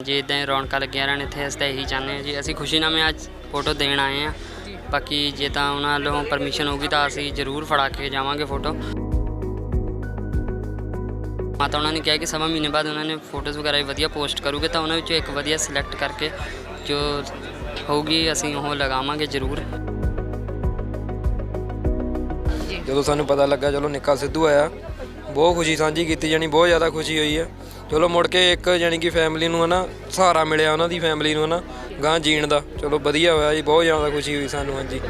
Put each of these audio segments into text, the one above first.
ਜੀ ਇਦਾਂ ਹੀ ਰੌਣਕਾਂ ਲੱਗੀਆਂ ਰਹਿਣ ਇੱਥੇ ਅਸੀਂ ਤਾਂ ਇਹੀ ਚਾਹੁੰਦੇ ਹਾਂ ਜੀ। ਅਸੀਂ ਖੁਸ਼ੀ ਨਾਲ ਮੈਂ ਅੱਜ ਫੋਟੋ ਦੇਣ ਆਏ ਆ ਬਾਕੀ ਜੇ ਤਾਂ ਉਹਨਾਂ ਵੱਲੋਂ ਪਰਮਿਸ਼ਨ ਹੋਊਗੀ ਤਾਂ ਅਸੀਂ ਜ਼ਰੂਰ ਫੜਾ ਕੇ ਜਾਵਾਂਗੇ ਫੋਟੋ ਮਾਤਾ ਉਹਨਾਂ ਨੇ ਕਿਹਾ ਕਿ ਸਵਾ ਮਹੀਨੇ ਬਾਅਦ ਉਹਨਾਂ ਨੇ ਫੋਟੋਜ਼ ਵਗੈਰਾ ਵੀ ਵਧੀਆ ਪੋਸਟ ਕਰੂਗੇ ਤਾਂ ਉਹਨਾਂ ਵਿੱਚੋਂ ਇੱਕ ਵਧੀਆ ਸਿਲੈਕਟ ਕਰਕੇ ਜੋ ਹੋਊਗੀ ਅਸੀਂ ਉਹ ਲਗਾਵਾਂਗੇ ਜ਼ਰੂਰ। ਜਦੋਂ ਸਾਨੂੰ ਪਤਾ ਲੱਗਾ ਚਲੋ ਨਿੱਕਾ ਸਿੱਧੂ ਆਇਆ। ਬਹੁਤ ਖੁਸ਼ੀ ਸਾਂਝੀ ਕੀਤੀ ਜਾਣੀ ਬਹੁਤ ਜ਼ਿਆਦਾ ਖੁਸ਼ੀ ਹੋਈ ਹੈ ਚਲੋ ਮੁੜ ਕੇ ਇੱਕ ਜਾਣੀ ਕਿ ਫੈਮਿਲੀ ਨੂੰ ਹਨਾ ਸਹਾਰਾ ਮਿਲਿਆ ਉਹਨਾਂ ਦੀ ਫੈਮਿਲੀ ਨੂੰ ਹਨਾ ਗਾਂ ਜੀਣ ਦਾ। ਚਲੋ ਵਧੀਆ ਹੋਇਆ ਜੀ ਬਹੁਤ ਜ਼ਿਆਦਾ ਖੁਸ਼ੀ ਹੋਈ ਸਾਨੂੰ ਹਾਂਜੀ।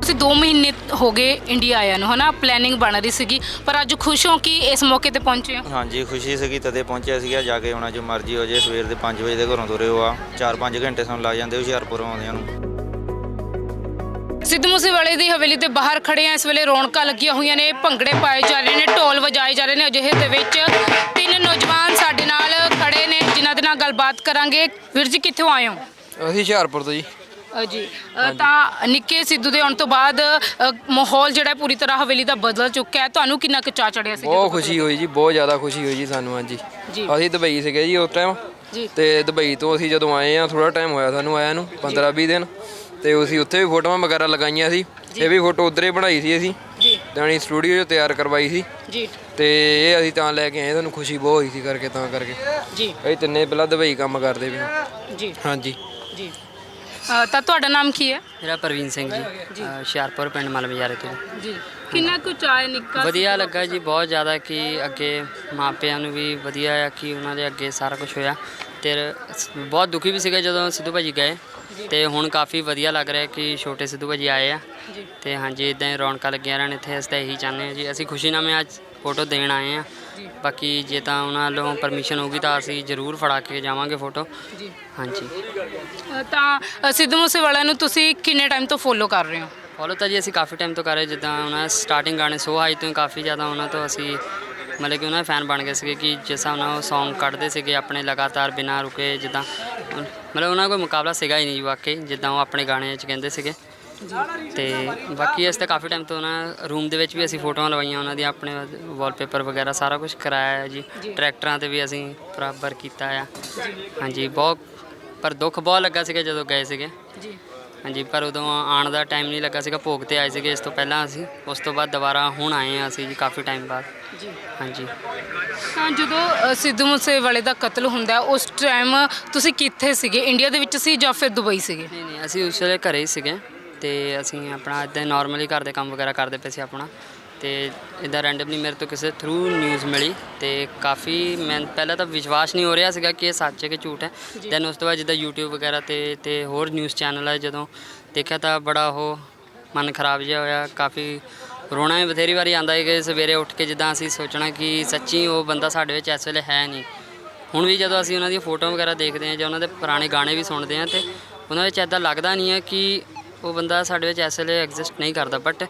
ਤੁਸੀਂ 2 ਮਹੀਨੇ ਹੋ ਗਏ ਇੰਡੀਆ ਆਇਆ ਨੂੰ ਹਨਾ ਪਲੈਨਿੰਗ ਬਣ ਰਹੀ ਸੀਗੀ ਪਰ ਅੱਜ ਖੁਸ਼ ਹੋ ਕਿ ਇਸ ਮੌਕੇ ਤੇ ਪਹੁੰਚੇ ਹੋ? ਹਾਂਜੀ ਖੁਸ਼ੀ ਸੀਗੀ ਤਦੇ ਪਹੁੰਚਿਆ ਸੀਗਾ ਜਾ ਕੇ ਆਉਣਾ ਜੋ ਮਰਜ਼ੀ ਹੋ ਜੇ ਸਵੇਰ ਦੇ 5 ਵਜੇ ਦੇ ਘਰੋਂ ਤੁਰੇ ਹੋ ਆ। 4-5 ਘੰਟੇ ਸਾਨੂੰ ਲੱਗ ਜਾਂਦੇ ਹੁਸ਼ਿਆਰਪੁਰੋਂ ਆਉਂਦਿਆਂ ਨੂੰ। ਸਿੱਧੂ ਮੂਸੇਵਾਲੇ ਦੀ ਹਵੇਲੀ ਦੇ ਬਾਹਰ ਖੜੇ ਆ ਇਸ ਵੇਲੇ ਰੌਣਕਾਂ ਲੱਗੀਆਂ ਹੋਈਆਂ ਨੇ ਭੰਗੜੇ ਪਾਏ ਜਾ ਰਹੇ ਨੇ ਢੋਲ ਵਜਾਏ ਜਾ ਰਹੇ ਨੇ। ਅਜਿਹੇ ਦੇ ਵਿੱਚ ਤਿੰਨ ਨੌਜਵਾਨ ਸਾਡੇ ਨਾਲ ਖੜੇ ਨੇ ਜਿਨ੍ਹਾਂ ਦੇ ਨਾਲ ਗੱਲਬਾਤ ਕਰਾਂਗੇ। ਵੀਰ ਜੀ ਕਿੱਥੋਂ ਆਏ ਹੋ? ਅਸੀਂ ਹੁਸ਼ਿਆਰਪੁਰ ਤੋਂ ਜੀ। ਅ, ਜੀ। ਅ, ਤਾਂ ਨਿੱਕੇ ਸਿੱਧੂ ਦੇ ਆਉਣ ਤੋਂ ਬਾਅਦ ਅ, ਮਾਹੌਲ ਜਿਹੜਾ ਹੈ ਪੂਰੀ ਤਰ੍ਹਾਂ ਹਵੇਲੀ ਦਾ ਬਦਲ ਚੁੱਕਾ ਹੈ। ਤੁਹਾਨੂੰ ਕਿੰਨਾ ਕੁ ਚਾਅ ਚੜਿਆ ਸੀ ਬਹੁਤ ਖੁਸ਼ੀ ਹੋਈ ਜੀ ਬਹੁਤ ਜ਼ਿਆਦਾ ਖੁਸ਼ੀ ਹੋਈ ਜੀ ਸਾਨੂੰ ਹਾਂਜੀ ਜੀ। ਅਸੀਂ ਦੁਬਈ ਸੀਗੇ ਜੀ ਉਸ ਟਾਈਮ ਜੀ। ਤੇ ਦੁਬਈ ਤੋਂ ਅਸੀਂ ਜਦੋਂ ਆਏ ਆ ਥੋੜਾ ਟਾਈਮ ਹੋਇਆ ਸਾਨੂੰ ਆਇਆ ਨੂੰ 15 20 ਦਿਨ। ਤੇ ਅਸੀਂ ਉੱਥੇ ਵੀ ਫੋਟੋਆਂ ਵਗੈਰਾ ਲਗਾਈਆਂ ਸੀ। ਇਹ ਵੀ ਫੋਟੋ ਉਧਰੇ ਬਣਾਈ ਸੀ ਅਸੀਂ। ਜੀ। ਜਾਣੀ ਸਟੂਡੀਓ 'ਚ ਤਿਆਰ ਕਰਵਾਈ ਸੀ। ਜੀ। ਤੇ ਇਹ ਅਸੀਂ ਤਾਂ ਲੈ ਕੇ ਆਏ ਸਾਨੂੰ ਖੁਸ਼ੀ ਬਹੁਤ ਹੋਈ ਸੀ ਕਰਕੇ ਤਾਂ ਕਰਕੇ। ਜੀ। ਅਸੀਂ ਤਿੰਨੇ ਪਹਿਲਾਂ ਦੁਬਈ ਕੰਮ ਕਰਦੇ ਵੀ। ਜੀ। ਹਾਂਜੀ। ਜੀ। ਅ, ਤਾਂ ਤੁਹਾਡਾ ਨਾਮ ਕੀ ਹੈ? ਮੇਰਾ ਪ੍ਰਵੀਨ ਸਿੰਘ ਜੀ ਅ, ਹੁਸ਼ਿਆਰਪੁਰ ਪਿੰਡ ਮਲ ਬਜ਼ਾਰੇ ਤੋਂ। ਜੀ। ਕਿੰਨਾ ਕੁ ਚਾਅ ਹੈ ਨਿੱਕਾ ਵਧੀਆ ਲੱਗਾ ਜੀ ਬਹੁਤ ਜ਼ਿਆਦਾ ਕਿ ਅੱਗੇ ਮਾਪਿਆਂ ਨੂੰ ਵੀ ਵਧੀਆ ਆ ਕਿ ਉਹਨਾਂ ਦੇ ਅੱਗੇ ਸਾਰਾ ਕੁਝ ਹੋਇਆ। ਤੇ ਸ- ਬਹੁਤ ਦੁਖੀ ਵੀ ਸੀਗਾ ਜਦੋਂ ਸਿੱਧੂ ਭਾਜੀ ਗਏ ਤੇ ਹੁਣ ਕਾਫੀ ਵਧੀਆ ਲੱਗ ਰਿਹਾ ਕਿ ਛੋਟੇ ਸਿੱਧੂ ਭਾਜੀ ਆਏ ਆ। ਤੇ ਹਾਂਜੀ ਇਦਾਂ ਹੀ ਰੌਣਕਾਂ ਲੱਗੀਆਂ ਰਹਿਣ ਇੱਥੇ ਅਸੀਂ ਤਾਂ ਇਹੀ ਚਾਹੁੰਦੇ ਹਾਂ ਜੀ। ਅਸੀਂ ਖੁਸ਼ੀ ਨਾਲ ਮੈਂ ਅੱਜ ਫੋਟੋ ਦੇਣ ਆਏ ਆ। ਬਾਕੀ ਜੇ ਤਾਂ ਉਹਨਾਂ ਵੱਲੋਂ ਪਰਮਿਸ਼ਨ ਹੋਊਗੀ ਤਾਂ ਅਸੀਂ ਜ਼ਰੂਰ ਫੜਾ ਕੇ ਜਾਵਾਂਗੇ ਫੋਟੋ। ਜੀ। ਹਾਂਜੀ। ਤਾਂ ਸਿੱਧੂ ਮੂਸੇਵਾਲਾ ਨੂੰ ਤੁਸੀਂ ਕਿੰਨੇ ਟਾਈਮ ਤੋਂ ਫੋਲੋ ਕਰ ਰਹੇ ਹੋ? ਫੋਲੋ ਤਾਂ ਜੀ ਅਸੀਂ ਕਾਫੀ ਟਾਈਮ ਤੋਂ ਕਰ ਰਹੇ ਜਿੱਦਾਂ ਉਹਨਾਂ ਸਟਾਰਟਿੰਗ ਗਾਣੇ ਸੋ ਹਾਈ ਤੋਂ ਕਾਫੀ ਜ਼ਿਆਦਾ ਉਹਨਾਂ ਤੋਂ ਅਸੀਂ ਮਤਲਬ ਕਿ ਉਹਨਾਂ ਦੇ ਫੈਨ ਬਣ ਗਏ ਸੀਗੇ ਕਿ ਜਿਸ ਹਿਸਾਬ ਨਾਲ ਉਹ Song ਕੱਢਦੇ ਸੀਗੇ ਆਪਣੇ ਲਗਾਤਾਰ ਬਿਨਾਂ ਰੁਕੇ ਜਿੱਦਾਂ ਮਤਲਬ ਉਹਨਾਂ ਕੋਈ ਮੁਕਾਬਲਾ ਸੀਗਾ ਹੀ ਨਹੀਂ ਜੀ ਵਾਕਈ ਜਿੱਦਾਂ ਉਹ ਆਪਣੇ ਗਾਣੇ 'ਚ ਕਹਿੰਦੇ ਸੀਗੇ। ਤੇ ਬਾਕੀ ਅਸੀਂ ਤਾਂ ਕਾਫੀ ਟਾਈਮ ਤੋਂ ਉਹਨਾਂ ਰੂਮ ਦੇ ਵਿੱਚ ਵੀ ਅਸੀਂ ਫੋਟੋਆਂ ਲਵਾਈਆਂ ਉਹਨਾਂ ਦੀਆਂ ਆਪਣੇ ਵਾਲਪੇਪਰ ਵਗੈਰਾ ਸਾਰਾ ਕੁਝ ਕਰਾਇਆ ਹੈ ਜੀ। ਟਰੈਕਟਰਾਂ ਤੇ ਵੀ ਅਸੀਂ ਬਰਾਬਰ ਕੀਤਾ ਆ। ਹਾਂਜੀ ਬਹੁਤ ਪਰ ਦੁੱਖ ਬਹੁਤ ਲੱਗਾ ਸੀਗਾ ਜਦੋਂ ਗਏ ਸੀਗੇ। ਜੀ। ਹਾਂਜੀ ਪਰ ਉਦੋਂ ਆਉਣ ਦਾ ਟਾਈਮ ਨਹੀਂ ਲੱਗਾ ਸੀਗਾ ਭੋਗ ਤੇ ਆਏ ਸੀਗੇ ਇਸ ਤੋਂ ਪਹਿਲਾਂ ਅਸੀਂ ਉਸ ਤੋਂ ਬਾਅਦ ਦੁਬਾਰਾ ਹੁਣ ਆਏ ਹਾਂ ਅਸੀਂ ਜੀ ਕਾਫੀ ਟਾਈਮ ਬਾਅਦ। ਜੀ। ਹਾਂਜੀ। ਤਾਂ ਜਦੋਂ ਅ, ਸਿੱਧੂ ਮੂਸੇਵਾਲੇ ਦਾ ਕਤਲ ਹੁੰਦਾ ਹੈ, ਉਸ ਟਾਈਮ ਤੁਸੀਂ ਕਿੱਥੇ ਸੀਗੇ? ਇੰਡੀਆ ਦੇ ਵਿੱਚ ਸੀ ਜਾਂ ਫਿਰ ਦੁਬਈ ਸੀਗੇ? ਨਹੀਂ ਨਹੀਂ ਅਸੀਂ ਉਸ ਵੇਲੇ ਘਰੇ ਹੀ ਸੀਗੇ ਤੇ ਅਸੀਂ ਆਪਣਾ ਇਦਾਂ ਨਾਰਮਲੀ ਘਰ ਦੇ ਕੰਮ ਵਗੈਰਾ ਕਰਦੇ ਪਏ ਸੀ ਆਪਣਾ। ਤੇ ਇਦਾਂ ਰੈਂਡਮਲੀ ਮੇਰੇ ਤੋਂ ਕਿਸੇ ਥਰੂ ਨਿਊਜ਼ ਮਿਲੀ ਤੇ ਕਾਫੀ ਮੈਂ ਪਹਿਲਾਂ ਤਾਂ ਵਿਸ਼ਵਾਸ ਨਹੀਂ ਹੋ ਰਿਹਾ ਸੀਗਾ ਕਿ ਇਹ ਸੱਚ ਹੈ ਕਿ ਝੂਠ ਹੈ। ਦੈਨ ਉਸ ਤੋਂ ਬਾਅਦ ਜਿੱਦਾਂ YouTube ਵਗੈਰਾ ਤੇ ਤੇ ਹੋਰ ਨਿਊਜ਼ ਚੈਨਲ ਹੈ ਜਦੋਂ ਦੇਖਿਆ ਤਾਂ ਬੜਾ ਉਹ ਮਨ ਖਰਾਬ ਜਿਹਾ ਹੋਇਆ ਕਾਫੀ ਰੋਣਾ ਵੀ ਬਥੇਰੀ ਵਾਰੀ ਆਂਦਾ ਹੈ ਕਿ ਸਵੇਰੇ ਉੱਠ ਕੇ ਜਿੱਦਾਂ ਅਸੀਂ ਸੋਚਣਾ ਕਿ ਸੱਚੀ ਉਹ ਬੰਦਾ ਸਾਡੇ ਵਿੱਚ ਇਸ ਵੇਲੇ ਹੈ ਨਹੀਂ। ਹੁਣ ਵੀ ਜਦੋਂ ਅਸੀਂ ਉਹਨਾਂ ਦੀਆਂ ਫੋਟੋ ਵਗੈਰਾ ਦੇਖਦੇ ਹਾਂ ਜਾਂ ਉਹਨਾਂ ਦੇ ਪੁਰਾਣੇ ਗਾਣੇ ਵੀ ਸੁਣਦੇ ਹਾਂ ਤੇ ਉਹਨਾਂ ਵਿੱਚ ਐਦਾਂ ਲੱਗਦਾ ਨਹੀਂ ਹੈ ਕਿ ਉਹ ਬੰਦਾ ਸਾਡੇ ਵਿੱਚ ਇਸ ਵੇਲੇ ਐਗਜ਼ਿਸਟ ਨਹੀਂ ਕਰਦਾ ਬਟ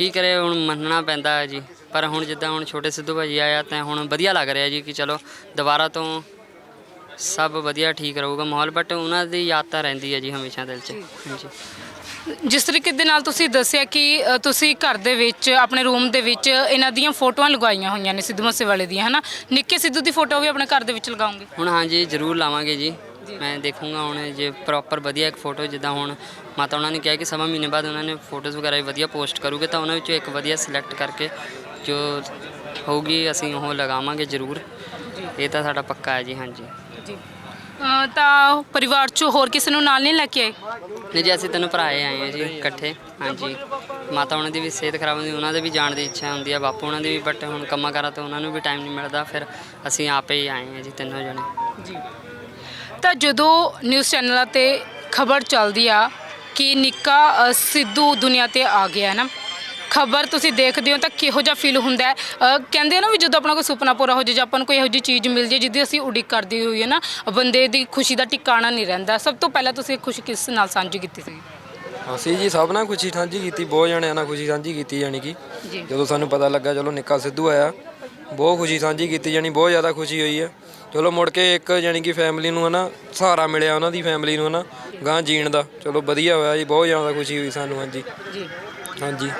ਕੀ ਕਰੇ ਹੁਣ ਮੰਨਣਾ ਪੈਂਦਾ ਹੈ ਜੀ। ਪਰ ਹੁਣ ਜਿੱਦਾਂ ਹੁਣ ਛੋਟੇ ਸਿੱਧੂ ਭਾਜੀ ਆਇਆ ਤਾਂ ਹੁਣ ਵਧੀਆ ਲੱਗ ਰਿਹਾ ਜੀ ਕਿ ਚਲੋ ਦੁਬਾਰਾ ਤੋਂ ਸਭ ਵਧੀਆ ਠੀਕ ਰਹੂਗਾ ਮਾਹੌਲ ਬਟ ਉਹਨਾਂ ਦੀ ਯਾਦ ਤਾਂ ਰਹਿੰਦੀ ਹੈ ਜੀ ਹਮੇਸ਼ਾ ਦਿਲ 'ਚ। ਹਾਂਜੀ। ਜਿਸ ਤਰੀਕੇ ਦੇ ਨਾਲ ਤੁਸੀਂ ਦੱਸਿਆ ਕਿ ਅ, ਤੁਸੀਂ ਘਰ ਦੇ ਵਿੱਚ ਆਪਣੇ ਰੂਮ ਦੇ ਵਿੱਚ ਇਹਨਾਂ ਦੀਆਂ ਫੋਟੋਆਂ ਲਗਾਈਆਂ ਹੋਈਆਂ ਨੇ ਸਿੱਧੂ ਮੂਸੇਵਾਲੇ ਦੀਆਂ ਹਨਾ? ਨਿੱਕੇ ਸਿੱਧੂ ਦੀ ਫੋਟੋ ਵੀ ਆਪਣੇ ਘਰ ਦੇ ਵਿੱਚ ਲਗਾਉਂਗੇ ਹੁਣ ਹਾਂਜੀ ਜ਼ਰੂਰ ਲਾਵਾਂਗੇ ਜੀ। ਮੈਂ ਦੇਖੂੰਗਾ ਹੁਣ ਜੇ ਪ੍ਰੋਪਰ ਵਧੀਆ ਇੱਕ ਫੋਟੋ ਜਿੱਦਾਂ ਹੁਣ ਮਾਤਾ ਉਹਨਾਂ ਨੇ ਕਿਹਾ ਕਿ ਸਵਾ ਮਹੀਨੇ ਬਾਅਦ ਉਹਨਾਂ ਨੇ ਫੋਟੋਜ਼ ਵਗੈਰਾ ਵੀ ਵਧੀਆ ਪੋਸਟ ਕਰੂਗੇ ਤਾਂ ਉਹਨਾਂ ਵਿੱਚੋਂ ਇੱਕ ਵਧੀਆ ਸਿਲੈਕਟ ਕਰਕੇ ਜੋ ਹੋਊਗੀ ਅਸੀਂ ਉਹ ਲਗਾਵਾਂਗੇ ਜ਼ਰੂਰ। ਇਹ ਤਾਂ ਸਾਡਾ ਪੱਕਾ ਹੈ ਜੀ ਹਾਂਜੀ। ਜੀ। ਤਾਂ ਪਰਿਵਾਰ ਚੋਂ ਹੋਰ ਕਿਸੇ ਨੂੰ ਨਾਲ ਨਹੀਂ ਲੈ ਕੇ ਆਏ? ਨਹੀਂ ਜੀ ਅਸੀਂ ਤੈਨੂੰ ਭਰਾਏ ਆਏ ਹਾਂ ਜੀ ਇਕੱਠੇ ਹਾਂਜੀ। ਮਾਤਾ ਉਹਨਾਂ ਦੀ ਵੀ ਸਿਹਤ ਖਰਾਬ ਹੁੰਦੀ ਉਹਨਾਂ ਦੇ ਵੀ ਜਾਣ ਦੀ ਇੱਛਾ ਹੁੰਦੀ ਹੈ ਬਾਪੂ ਉਹਨਾਂ ਦੀ ਵੀ ਬਟ ਹੁਣ ਕੰਮਾਂ ਕਾਰਾਂ ਤੋਂ ਉਹਨਾਂ ਨੂੰ ਵੀ ਟਾਈਮ ਨਹੀਂ ਮਿਲਦਾ ਫਿਰ ਅਸੀਂ ਆਪੇ ਹੀ ਆਏ ਹਾਂ ਜੀ ਤਿੰਨੋਂ ਜਣੇ। ਜੀ। ਤਾਂ ਜਦੋਂ ਨਿਊਜ਼ ਚੈਨਲਾਂ ਤੇ ਖਬਰ ਚੱਲਦੀ ਆ ਕਿ ਨਿੱਕਾ ਅ, ਸਿੱਧੂ ਦੁਨੀਆ ਤੇ ਆ ਗਿਆ ਹੈ ਨਾ। ਖਬਰ ਤੁਸੀਂ ਦੇਖਦੇ ਹੋ ਤਾਂ ਕਿਹੋ ਜਿਹਾ ਫੀਲ ਹੁੰਦਾ ਹੈ? ਅ, ਕਹਿੰਦੇ ਆ ਨਾ ਵੀ ਜਦੋਂ ਆਪਣਾ ਕੋਈ ਸੁਪਨਾ ਪੂਰਾ ਹੋ ਜਾਏ ਜਾਂ ਆਪਾਂ ਨੂੰ ਕੋਈ ਇਹੋ ਜਿਹੀ ਚੀਜ਼ ਮਿਲ ਜੇ ਜਿਹਦੀ ਅਸੀਂ ਉਡੀਕ ਕਰਦੀ ਹੋਈ ਹੈ ਨਾ ਬੰਦੇ ਦੀ ਖੁਸ਼ੀ ਦਾ ਟਿਕਾਣਾ ਨਹੀਂ ਰਹਿੰਦਾ। ਸਭ ਤੋਂ ਪਹਿਲਾਂ ਤੁਸੀਂ ਇਹ ਖੁਸ਼ੀ ਕਿਸ ਨਾਲ ਸਾਂਝੀ ਕੀਤੀ ਸੀ? ਅਸੀਂ ਜੀ ਸਭ ਨਾਲ ਖੁਸ਼ੀ ਸਾਂਝੀ ਕੀਤੀ ਬਹੁਤ ਜਣਿਆਂ ਨਾਲ ਖੁਸ਼ੀ ਸਾਂਝੀ ਕੀਤੀ ਜਾਣੀ ਕਿ ਜੀ। ਜਦੋਂ ਸਾਨੂੰ ਪਤਾ ਲੱਗਾ ਚਲੋ ਨਿੱਕਾ ਸਿੱਧੂ ਆਇਆ ਬਹੁਤ ਖੁਸ਼ੀ ਸਾਂਝੀ ਕੀਤੀ ਜਾਣੀ ਬਹੁਤ ਜ਼ਿਆਦਾ ਖੁਸ਼ੀ ਹੋਈ ਹੈ ਚਲੋ ਮੁੜ ਕੇ ਇੱਕ ਜਾਣੀ ਕਿ ਫੈਮਿਲੀ ਨੂੰ ਹਨਾ ਸਹਾਰਾ ਮਿਲਿਆ ਉਹਨਾਂ ਦੀ ਫੈਮਿਲੀ ਨੂੰ ਹਨਾ ਗਾਂ ਜੀਣ ਦਾ। ਚਲੋ ਵਧੀਆ ਹੋਇਆ ਜੀ ਬਹੁਤ ਜ਼ਿਆਦਾ ਖੁਸ਼ੀ ਹੋਈ ਸਾਨੂੰ ਹਾਂਜੀ। ਜੀ। ਹਾਂਜੀ।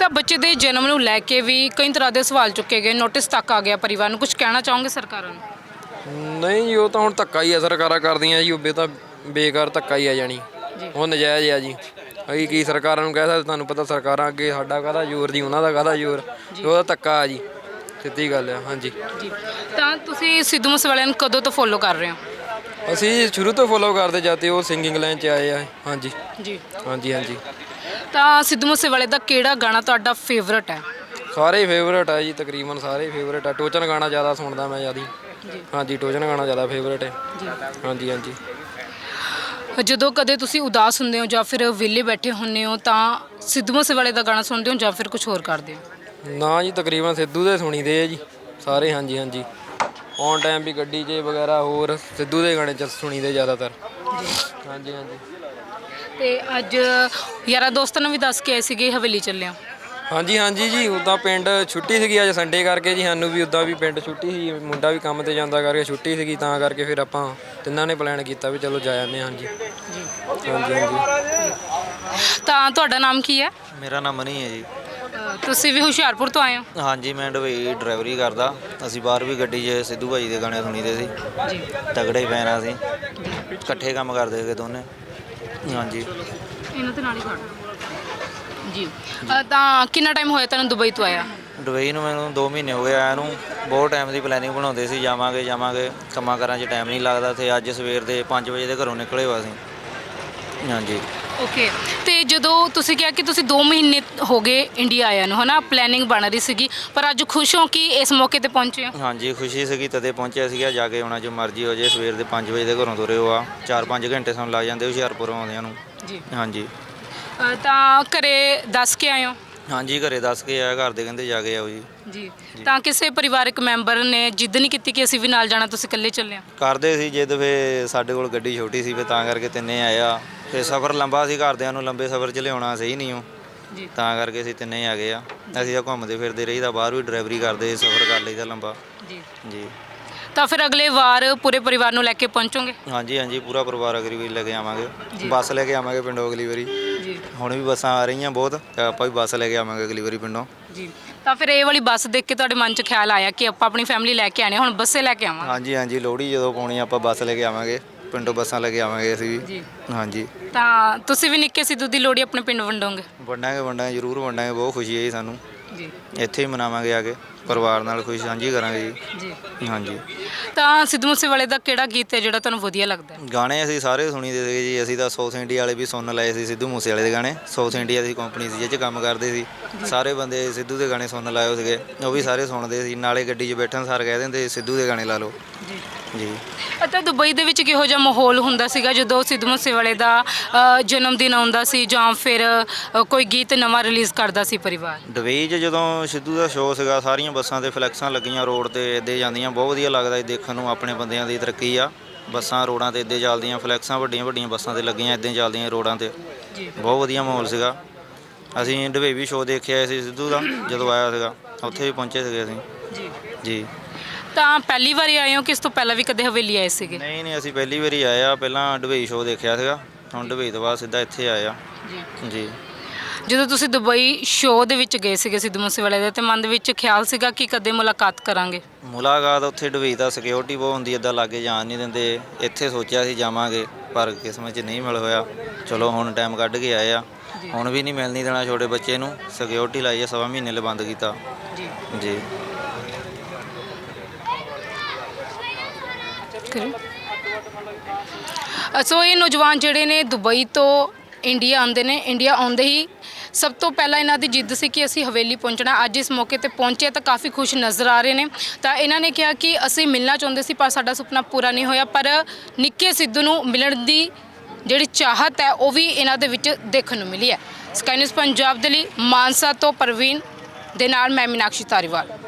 ਤਾਂ ਬੱਚੇ ਦੇ ਜਨਮ ਨੂੰ ਲੈ ਕੇ ਵੀ ਕਈ ਤਰ੍ਹਾਂ ਦੇ ਸਵਾਲ ਚੁੱਕੇ ਗਏ ਨੋਟਿਸ ਤੱਕ ਆ ਗਿਆ ਪਰਿਵਾਰ ਨੂੰ ਕੁਝ ਕਹਿਣਾ ਚਾਹੋਗੇ ਸਰਕਾਰਾਂ ਨੂੰ? ਨਹੀਂ ਜੀ ਉਹ ਤਾਂ ਹੁਣ ਧੱਕਾ ਹੀ ਆ ਸਰਕਾਰਾਂ ਕਰਦੀਆਂ ਜੀ ਉਹ ਤਾਂ ਬੇਕਾਰ ਧੱਕਾ ਹੀ ਆ ਜਾਣੀ। ਉਹ ਨਜਾਇਜ਼ ਆ ਜੀ। ਅਸੀਂ ਕੀ ਸਰਕਾਰਾਂ ਨੂੰ ਕਹਿ ਸਕਦੇ ਤੁਹਾਨੂੰ ਪਤਾ ਸਰਕਾਰਾਂ ਅੱਗੇ ਸਾਡਾ ਕਾਹਦਾ ਜ਼ੋਰ ਜੀ ਉਹਨਾਂ ਦਾ ਕਾਹਦਾ ਜ਼ੋਰ ਉਹਦਾ ਧੱਕਾ ਆ ਜੀ ਸਿੱਧੀ ਗੱਲ ਆ ਹਾਂਜੀ। ਜੀ। ਤਾਂ ਤੁਸੀਂ ਸਿੱਧੂ ਮੂਸੇਵਾਲੇ ਨੂੰ ਕਦੋਂ ਤੋਂ ਫੋਲੋ ਕਰ ਰਹੇ ਹੋ? ਅਸੀਂ ਸ਼ੁਰੂ ਤੋਂ ਫੋਲੋ ਕਰਦੇ ਜਾਂਦੇ ਉਹ ਸਿੰਗਿੰਗ ਲਾਈਨ 'ਚ ਆਏ ਆ ਹਾਂਜੀ। ਜੀ। ਹਾਂਜੀ ਹਾਂਜੀ। ਤਾਂ ਸਿੱਧੂ ਮੂਸੇਵਾਲੇ ਦਾ ਕਿਹੜਾ ਗਾਣਾ ਤੁਹਾਡਾ ਫੇਵਰਟ ਹੈ? ਸਾਰੇ ਫੇਵਰੇਟ ਆ ਜੀ ਤਕਰੀਬਨ ਸਾਰੇ ਫੇਵਰੇਟ ਆ। ਟੋਚਨ ਗਾਣਾ ਜ਼ਿਆਦਾ ਸੁਣਦਾ ਮੈਂ ਜਿਆਦੀ। ਹਾਂਜੀ ਟੋਚਨ ਗਾਣਾ ਜ਼ਿਆਦਾ ਫੇਵਰੇਟ ਹੈ। ਹਾਂਜੀ ਹਾਂਜੀ। ਜਦੋਂ ਕਦੇ ਤੁਸੀਂ ਉਦਾਸ ਹੁੰਦੇ ਹੋ ਜਾਂ ਫਿਰ ਵਿਹਲੇ ਬੈਠੇ ਹੁੰਦੇ ਹੋ ਤਾਂ ਸਿੱਧੂ ਮੂਸੇਵਾਲੇ ਦਾ ਗਾਣਾ ਸੁਣਦੇ ਹੋ ਜਾਂ ਫਿਰ ਕੁਝ ਹੋਰ ਕਰਦੇ ਹੋ? ਨਾ ਜੀ ਤਕਰੀਬਨ ਸਿੱਧੂ ਦੇ ਸੁਣੀਦੇ ਆ ਜੀ ਸਾਰੇ ਹਾਂਜੀ ਹਾਂਜੀ। ਔਨ ਟਾਈਮ ਵੀ ਗੱਡੀ 'ਚ ਵਗੈਰਾ ਹੋਰ ਸਿੱਧੂ ਦੇ ਗਾਣੇ 'ਚ ਸੁਣੀਦੇ ਜ਼ਿਆਦਾਤਰ। ਹਾਂਜੀ ਹਾਂਜੀ। ਤੇ ਅੱਜ ਯਾਰਾ ਦੋਸਤਾਂ ਨੂੰ ਵੀ ਦੱਸ ਕੇ ਆਏ ਸੀਗੇ ਹਵੇਲੀ ਚੱਲਿਆ। ਹਾਂਜੀ ਹਾਂਜੀ ਜੀ ਉਦਾਂ ਪਿੰਡ ਛੁੱਟੀ ਸੀਗੀ ਅੱਜ ਸੰਡੇ ਕਰਕੇ ਜੀ ਸਾਨੂੰ ਵੀ ਉਦਾਂ ਵੀ ਪਿੰਡ ਛੁੱਟੀ ਸੀ ਮੁੰਡਾ ਵੀ ਕੰਮ ਤੇ ਜਾਂਦਾ ਕਰਕੇ ਛੁੱਟੀ ਸੀਗੀ ਤਾਂ ਕਰਕੇ ਫਿਰ ਆਪਾਂ ਤਿੰਨਾਂ ਨੇ ਪਲਾਨ ਕੀਤਾ ਵੀ ਚਲੋ ਜਾ ਆਨੇ ਹਾਂ ਹਾਂਜੀ। ਹਾਂਜੀ ਹਾਂਜੀ। ਤਾਂ ਤੁਹਾਡਾ ਨਾਮ ਕੀ ਹੈ? ਮੇਰਾ ਨਾਮ ਮਨੀ ਹੈ ਜੀ। ਤੁਸੀਂ ਵੀ ਹੁਸ਼ਿਆਰਪੁਰ ਤੋਂ ਆਏ ਹੋ? ਹਾਂਜੀ ਮੈਂ ਦੁਬਈ ਡਰਾਈਵਰੀ ਕਰਦਾ। ਅਸੀਂ ਬਾਹਰ ਵੀ ਗੱਡੀ 'ਚ ਸਿੱਧੂ ਭਾਜੀ ਦੇ ਗਾਣੇ ਸੁਣੀਦੇ ਸੀ। ਜੀ। ਤਗੜੇ ਹੀ ਫੈਨ ਆ ਅਸੀਂ। ਇਕੱਠੇ ਕੰਮ ਕਰਦੇ ਸੀਗੇ ਦੋਨੇ। ਹਾਂਜੀ। ਇਹਨਾਂ ਤੇ ਨਾਲ ਹੀ ਖੜ ਜੀ। ਅ, ਤਾਂ ਕਿੰਨਾ ਟਾਈਮ ਹੋਇਆ ਤੁਹਾਨੂੰ ਦੁਬਈ ਤੋਂ ਆਇਆ? ਦੁਬਈ ਨੂੰ ਮੈਨੂੰ 2 ਮਹੀਨੇ ਹੋ ਗਏ ਆਇਆ ਨੂੰ। ਬਹੁਤ ਟਾਈਮ ਦੀ ਪਲੈਨਿੰਗ ਬਣਾਉਂਦੇ ਸੀ ਜਾਵਾਂਗੇ ਜਾਵਾਂਗੇ। ਕੰਮਾਂ ਕਾਰਾਂ 'ਚ ਟਾਈਮ ਨਹੀਂ ਲੱਗਦਾ ਤੇ ਅੱਜ ਸਵੇਰ ਦੇ 5 ਵਜੇ ਦੇ ਘਰੋਂ ਨਿਕਲੇ ਹੋਏ ਅਸੀਂ। ਹਾਂਜੀ। ਓਕੇ ਤੇ ਜਦੋਂ ਤੁਸੀਂ ਕਿਹਾ ਕਿ ਤੁਸੀਂ 2 ਮਹੀਨੇ ਹੋ ਗਏ ਇੰਡੀਆ ਆਇਆ ਨੂੰ ਹਨਾ? ਪਲੈਨਿੰਗ ਬਣ ਰਹੀ ਸੀਗੀ ਪਰ ਅੱਜ ਖੁਸ਼ ਹੋ ਕਿ ਇਸ ਮੌਕੇ ਤੇ ਪਹੁੰਚੇ ਹੋ? ਹਾਂਜੀ ਖੁਸ਼ੀ ਸੀਗੀ ਤਦੇ ਪਹੁੰਚਿਆ ਸੀਗਾ। ਜਾ ਕੇ ਆਉਣਾ ਜੋ ਮਰਜ਼ੀ ਹੋ ਜੇ ਸਵੇਰ ਦੇ 5 ਵਜੇ ਦੇ ਘਰੋਂ ਤੁਰੇ ਹੋ ਆ। 4-5 ਘੰਟੇ ਸਾਨੂੰ ਲੱਗ ਜਾਂਦੇ ਹੁਸ਼ਿਆਰਪੁਰ ਆਉਂਦਿਆਂ ਨੂੰ। ਜੀ। ਹਾਂਜੀ। ਅ, ਤਾਂ ਘਰੇ ਦੱਸ ਕੇ ਆਏ ਹੋ? ਹਾਂਜੀ ਘਰੇ ਦੱਸ ਕੇ ਆਇਆ ਘਰ ਦੇ ਕਹਿੰਦੇ ਜਾ ਕੇ ਆਓ ਜੀ। ਜੀ। ਤਾਂ ਕਿਸੇ ਪਰਿਵਾਰਕ ਮੈਂਬਰ ਨੇ ਜਿੱਦ ਨਹੀਂ ਕੀਤੀ ਕਿ ਅਸੀਂ ਵੀ ਨਾਲ ਜਾਣਾ ਤੁਸੀਂ ਇਕੱਲੇ ਚੱਲੇ ਕਰਦੇ ਸੀ ਜਿੱਦ ਫੇ ਸਾਡੇ ਕੋਲ ਗੱਡੀ ਛੋਟੀ ਸੀ ਫੇ ਤਾਂ ਕਰਕੇ ਤਿੰਨੇ ਆਏ ਆ ਤੇ ਸਫ਼ਰ ਲੰਬਾ ਸੀ ਘਰਦਿਆਂ ਨੂੰ ਲੰਬੇ ਸਫ਼ਰ 'ਚ ਲਿਆਉਣਾ ਸਹੀ ਨਹੀਂ ਉਹ। ਜੀ। ਤਾਂ ਕਰਕੇ ਅਸੀਂ ਤਿੰਨੇ ਆ ਗਏ ਆ। ਅਸੀਂ ਤਾਂ ਘੁੰਮਦੇ ਫਿਰਦੇ ਰਹੀਦਾ ਬਾਹਰ ਵੀ ਡਰਾਈਵਰੀ ਕਰਦੇ ਸਫ਼ਰ ਕਰ ਲਈਦਾ ਲੰਬਾ। ਜੀ। ਜੀ। ਤਾਂ ਫਿਰ ਅਗਲੇ ਵਾਰ ਪੂਰੇ ਪਰਿਵਾਰ ਨੂੰ ਲੈ ਕੇ ਪਹੁੰਚੋਗੇ? ਹਾਂਜੀ ਹਾਂਜੀ ਪੂਰਾ ਪਰਿਵਾਰ ਅਗਲੀ ਵਾਰੀ ਲੈ ਕੇ ਆਵਾਂਗੇ। ਬੱਸ ਲੈ ਕੇ ਆਵਾਂਗੇ ਪਿੰਡੋਂ ਅਗਲੀ ਵਾਰੀ। ਜੀ। ਹੁਣ ਵੀ ਬੱਸਾਂ ਆ ਰਹੀਆਂ ਬਹੁਤ ਤੇ ਆਪਾਂ ਵੀ ਬੱਸ ਲੈ ਕੇ ਆਵਾਂਗੇ ਅਗਲੀ ਵਾਰੀ ਪਿੰਡੋਂ। ਜੀ। ਤਾਂ ਫਿਰ ਇਹ ਵਾਲੀ ਬੱਸ ਦੇਖ ਕੇ ਤੁਹਾਡੇ ਮਨ 'ਚ ਖਿਆਲ ਆਇਆ ਕਿ ਆਪਾਂ ਆਪਣੀ ਫੈਮਿਲੀ ਲੈ ਕੇ ਆਣੇ ਹੁਣ ਬੱਸੇ ਲੈ ਕੇ ਆਵਾਂਗੇ? ਹਾਂਜੀ ਹਾਂਜੀ ਲੋਹੜੀ ਜਦੋਂ ਪਾਉਣੀ ਆਪਾਂ ਬੱਸ ਲੈ ਕੇ ਆਵਾਂਗੇ ਪਿੰਡੋਂ ਬੱਸਾਂ ਲੈ ਕੇ ਆਵਾਂਗੇ ਅਸੀਂ ਵੀ। ਜੀ। ਹਾਂਜੀ। ਤਾਂ ਤੁਸੀਂ ਵੀ ਨਿੱਕੇ ਸਿੱਧੂ ਦੀ ਲੋੜੀ ਆਪਣੇ ਪਿੰਡ ਵੰਡੋਗੇ? ਵੰਡਾਂਗੇ ਵੰਡਾਂਗੇ ਜ਼ਰੂਰ ਵੰਡਾਂਗੇ ਬਹੁਤ ਖੁਸ਼ੀ ਹੈ ਜੀ ਸਾਨੂੰ। ਜੀ। ਇੱਥੇ ਹੀ ਮਨਾਵਾਂਗੇ ਆ ਕੇ। ਪਰਿਵਾਰ ਨਾਲ ਖੁਸ਼ੀ ਸਾਂਝੀ ਕਰਾਂਗੇ ਜੀ। ਜੀ। ਹਾਂਜੀ। ਤਾਂ ਸਿੱਧੂ ਮੂਸੇਵਾਲੇ ਦਾ ਕਿਹੜਾ ਗੀਤ ਹੈ ਜਿਹੜਾ ਤੁਹਾਨੂੰ ਵਧੀਆ ਲੱਗਦਾ ਹੈ? ਗਾਣੇ ਅਸੀਂ ਸਾਰੇ ਸੁਣੀਦੇ ਸੀਗੇ ਜੀ। ਅਸੀਂ ਤਾਂ ਸਾਊਥ ਇੰਡੀਆ ਵਾਲੇ ਵੀ ਸੁਣ ਲਏ ਸੀ ਸਿੱਧੂ ਮੂਸੇ ਵਾਲੇ ਦੇ ਗਾਣੇ। ਸਾਊਥ ਇੰਡੀਆ ਦੀ ਕੰਪਨੀ ਸੀ ਜਿਹ 'ਚ ਕੰਮ ਕਰਦੇ ਸੀ। ਸਾਰੇ ਬੰਦੇ ਸਿੱਧੂ ਦੇ ਗਾਣੇ ਸੁਣਨ ਲਾਏ ਸੀਗੇ। ਉਹ ਵੀ ਸਾਰੇ ਸੁਣਦੇ ਸੀ। ਨਾਲੇ ਗੱਡੀ 'ਚ ਬੈਠਣ ਸਾਰ ਕਹਿ ਦਿੰਦੇ ਸਿੱਧੂ ਦੇ ਗਾਣੇ ਲਾ ਲਓ। ਜੀ। ਜੀ। ਅਤੇ ਦੁਬਈ ਦੇ ਵਿੱਚ ਕਿਹੋ ਜਿਹਾ ਮਾਹੌਲ ਹੁੰਦਾ ਸੀਗਾ ਜਦੋਂ ਸਿੱਧੂ ਮੂਸੇਵਾਲੇ ਦਾ ਅ, ਜਨਮ ਦਿਨ ਆਉਂਦਾ ਸੀ ਜਾਂ ਫਿਰ ਅ, ਕੋਈ ਗੀਤ ਨਵਾਂ ਰਿਲੀਜ਼ ਕਰਦਾ ਸੀ ਪਰਿਵਾਰ? ਦੁਬਈ 'ਚ ਜਦੋਂ ਸਿੱਧੂ ਦਾ ਸ਼ੋਅ ਸੀਗਾ ਸਾਰੀਆਂ ਬੱਸਾਂ ਤੇ ਫਲੈਕਸਾਂ ਲੱਗੀਆਂ ਰੋਡ ਤੇ ਇੱਦੇ ਜਾਂਦੀਆਂ। ਬਹੁਤ ਵਧੀਆ ਲੱਗਦਾ ਸੀ ਦੇਖਣ ਨੂੰ ਆਪਣੇ ਬੰਦਿਆਂ ਦੀ ਤਰੱਕੀ ਆ। ਬੱਸਾਂ ਰੋਡਾਂ ਤੇ ਇੱਦੇ ਚੱਲਦੀਆਂ ਫਲੈਕਸਾਂ ਵੱਡੀਆਂ ਵੱਡੀਆਂ ਬੱਸਾਂ ਤੇ ਲੱਗੀਆਂ ਇੱਦਾਂ ਚੱਲਦੀਆਂ ਰੋਡਾਂ ਤੇ। ਜੀ। ਬਹੁਤ ਵਧੀਆ ਮਾਹੌਲ ਸੀਗਾ। ਅਸੀਂ ਦੁਬਈ ਵੀ ਸ਼ੋਅ ਦੇਖਿਆ ਸੀ ਸਿੱਧੂ ਦਾ ਜਦੋਂ ਆਇਆ ਸੀਗਾ। ਉੱਥੇ ਵੀ ਪਹੁੰਚੇ ਸੀਗੇ ਅਸੀਂ। ਜੀ। ਜੀ। ਤਾਂ ਪਹਿਲੀ ਵਾਰੀ ਆਏ ਹੋ ਕਿ ਇਸ ਤੋਂ ਪਹਿਲਾਂ ਵੀ ਕਦੇ ਹਵੇਲੀ ਆਏ ਸੀਗੇ? ਨਹੀਂ ਨਹੀਂ ਅਸੀਂ ਪਹਿਲੀ ਵਾਰੀ ਆਏ ਆ। ਪਹਿਲਾਂ ਦੁਬਈ ਸ਼ੋਅ ਦੇਖਿਆ ਸੀਗਾ। ਹੁਣ ਦੁਬਈ ਤੋਂ ਬਾਅਦ ਸਿੱਧਾ ਇੱਥੇ ਆਏ ਆ। ਜੀ। ਜੀ। ਜਦੋਂ ਤੁਸੀਂ ਦੁਬਈ ਸ਼ੋਅ ਦੇ ਵਿੱਚ ਗਏ ਸੀਗੇ ਸਿੱਧੂ ਮੂਸੇਵਾਲੇ ਦੇ ਤੇ ਮਨ ਦੇ ਵਿੱਚ ਖਿਆਲ ਸੀਗਾ ਕਿ ਕਦੇ ਮੁਲਾਕਾਤ ਕਰਾਂਗੇ? ਮੁਲਾਕਾਤ ਉੱਥੇ ਦੁਬਈ ਦਾ ਸਿਕਿਉਰਿਟੀ ਬਹੁਤ ਹੁੰਦੀ ਇੱਦਾਂ ਲਾਗੇ ਜਾਣ ਨਹੀਂ ਦਿੰਦੇ। ਇੱਥੇ ਸੋਚਿਆ ਸੀ ਜਾਵਾਂਗੇ ਪਰ ਕਿਸਮਤ 'ਚ ਨਹੀਂ ਮਿਲ ਹੋਇਆ। ਚਲੋ ਹੁਣ ਟਾਈਮ ਕੱਢ ਕੇ ਆਏ ਆ। ਹੁਣ ਵੀ ਨਹੀਂ ਮਿਲਣੀ ਦੇਣਾ ਛੋਟੇ ਬੱਚੇ ਨੂੰ। ਸਿਕਿਉਰਿਟੀ ਲਾਈ ਆ ਸਵਾ ਮਹੀਨੇ ਲਈ ਬੰਦ ਕੀਤਾ। ਜੀ। ਜੀ। ਸੋ ਇਹ ਨੌਜਵਾਨ ਜਿਹੜੇ ਨੇ ਦੁਬਈ ਤੋਂ ਇੰਡੀਆ ਆਉਂਦੇ ਨੇ ਇੰਡੀਆ ਆਉਂਦੇ ਹੀ ਸਭ ਤੋਂ ਪਹਿਲਾਂ ਇਹਨਾਂ ਦੀ ਜਿੱਦ ਸੀ ਕਿ ਅਸੀਂ ਹਵੇਲੀ ਪਹੁੰਚਣਾ। ਅੱਜ ਇਸ ਮੌਕੇ ਤੇ ਪਹੁੰਚੇ ਤਾਂ ਕਾਫੀ ਖੁਸ਼ ਨਜ਼ਰ ਆ ਰਹੇ ਨੇ। ਤਾਂ ਇਹਨਾਂ ਨੇ ਕਿਹਾ ਕਿ ਅਸੀਂ ਮਿਲਣਾ ਚਾਹੁੰਦੇ ਸੀ, ਪਰ ਸਾਡਾ ਸੁਪਨਾ ਪੂਰਾ ਨਹੀਂ ਹੋਇਆ। ਪਰ ਨਿੱਕੇ ਸਿੱਧੂ ਨੂੰ ਮਿਲਣ ਦੀ ਜਿਹੜੀ ਚਾਹਤ ਹੈ, ਉਹ ਵੀ ਇਹਨਾਂ ਦੇ ਵਿੱਚ ਦੇਖਣ ਨੂੰ ਮਿਲੀ ਹੈ। ਸਕਾਈ ਨਿਊਜ਼ ਪੰਜਾਬ ਦੇ ਲਈ ਮਾਨਸਾ ਤੋਂ ਪ੍ਰਵੀਨ, ਦੇ ਨਾਲ ਮੈਂ ਮੀਨਾਕਸ਼ੀ ਤਾਰੀਵਾਲ